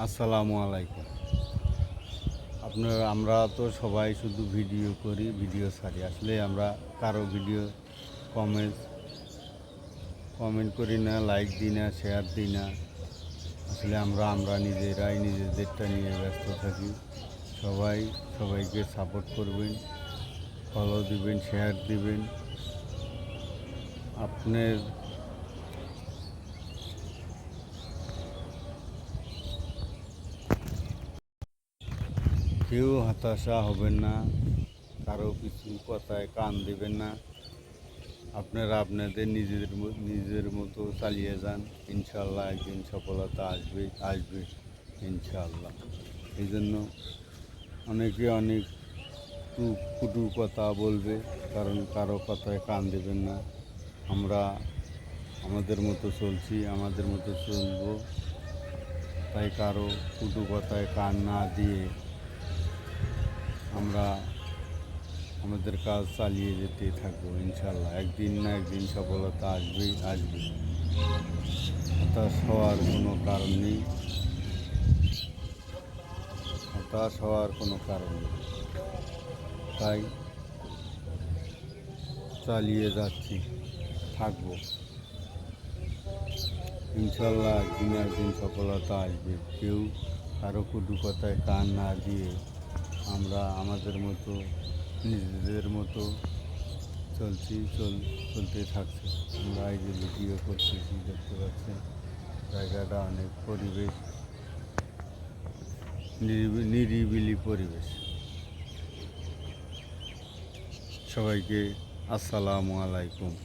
আসসালামু আলাইকুম। আপনার, আমরা তো সবাই শুধু ভিডিও করি, ভিডিও ছাড়ি। আসলে আমরা কারও ভিডিও কমেন্ট কমেন্ট করি না লাইক দিই না শেয়ার দিই না। আসলে আমরা আমরা নিজেরাই নিজেদেরটা নিয়ে ব্যস্ত থাকি। সবাই সবাইকে সাপোর্ট করবেন ফলো দিবেন শেয়ার দিবেন। আপনার কেউ হতাশা হবেন না, কারও কিছু কথায় কান দিবেন না। আপনারা আপনাদের নিজেদের নিজের মতো চালিয়ে যান। ইনশাল্লাহ একদিন সফলতা আসবে আসবে ইনশাল্লাহ। এই জন্য অনেকে অনেক কুটু কথা বলবে, কারণ কারও কথায় কান দেবেন না। আমরা আমাদের মতো চলছি, আমাদের মতো চলবো। তাই কারও কুটু কথায় কান না দিয়ে আমরা আমাদের কাজ চালিয়ে যেতে থাকব ইনশাল্লাহ একদিন না একদিন সফলতা আসবেই, আসবে। হতাশ হওয়ার কোনো কারণ নেই। হতাশ হওয়ার কোনো কারণ নেই। তাই চালিয়ে যাচ্ছি, থাকব। ইনশাল্লাহ একদিন একদিন সফলতা আসবে। কেউ কারও কুটু কথায় কান না দিয়ে আমরা আমাদের মতো, নিজেদের মতো চলছি, চল, চলতে থাকছে। আমরা এই যে ভিডিও করতেছি, দেখতে পাচ্ছেন, জায়গাটা অনেক পরিবেশ, নিরিবি- নিরিবিলি পরিবেশ। সবাইকে আসসালামু আলাইকুম।